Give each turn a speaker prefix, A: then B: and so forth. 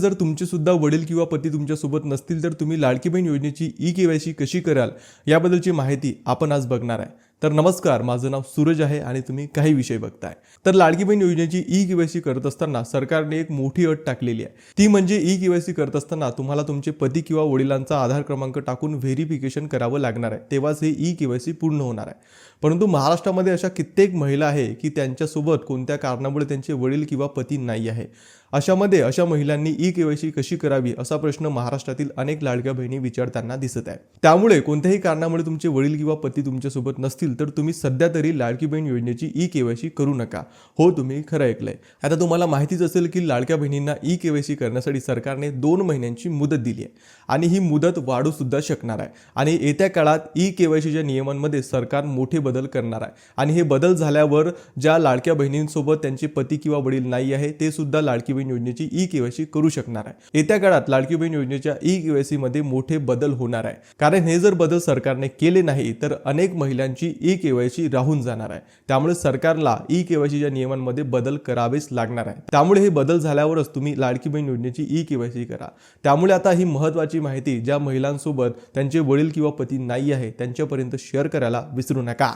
A: जर तुमचे सुद्धा वडील किंवा पती तुमच्यासोबत नसतील तर तुम्ही लाडकी बहीण योजनेची ई के वाय सी कशी कराल याबद्दलची माहिती आपण आज बघणार आहे. तर नमस्कार माझं नाव सूरज आहे आणि तुम्ही काही विषय बघताय. तर लाडकी बहीण योजनेची ई के वाय सी करत असताना सरकारने एक मोठी अट टाकलेली आहे. ती म्हणजे ई के वाय सी करत असताना तुम्हाला तुमचे पती किंवा वडिलांचा आधार क्रमांक टाकून व्हेरिफिकेशन करावं लागणार आहे. तेव्हाच हे ई के वाय सी पूर्ण होणार आहे. परंतु महाराष्ट्रामध्ये अशा कित्येक महिला आहे की त्यांच्यासोबत कोणत्या कारणामुळे त्यांचे वडील किंवा पती नाही आहे. अशामध्ये अशा महिलांनी ई केवायसी कशी करावी असा प्रश्न महाराष्ट्रातील अनेक लाडक्या बहिणी विचारताना दिसत आहे. त्यामुळे कोणत्याही कारणामुळे तुमचे वडील किंवा पती तुमच्यासोबत नसतील तर तुम्ही सध्या तरी लाडकी बहीण योजनेची ई केवायसी करू नका. हो तुम्ही खरं ऐकलंय. आता तुम्हाला माहितीच असेल की लाडक्या बहिणींना ई केवायसी करण्यासाठी सरकारने दोन महिन्यांची मुदत दिली आहे आणि ही मुदत वाढू सुद्धा शकणार आहे. आणि येत्या काळात ई केवायसीच्या नियमांमध्ये सरकार मोठे बदल करणार आहे. आणि हे बदल झाल्यावर ज्या लाडक्या बहिणींसोबत त्यांचे पती किंवा वडील नाही आहे ते सुद्धा लाडकी बहीण योजनेची ई केवायसी करू शकणार आहे. येत्या काळात लाडकी बहीण योजनेच्या ई केवायसी मध्ये मोठे बदल होणार आहे. कारण हे जर बदल सरकारने केले नाही तर अनेक महिलांची ई केवायसी राहून जाणार आहे. त्यामुळे सरकारला ई केवायसीच्या नियमांमध्ये बदल करावेच लागणार आहे. त्यामुळे हे बदल झाल्यावरच तुम्ही लाडकी बहीण योजनेची ई केवायसी करा. त्यामुळे आता ही महत्त्वाची माहिती ज्या महिलांसोबत त्यांचे वडील किंवा पती नाही आहे त्यांच्यापर्यंत शेअर करायला विसरू नका.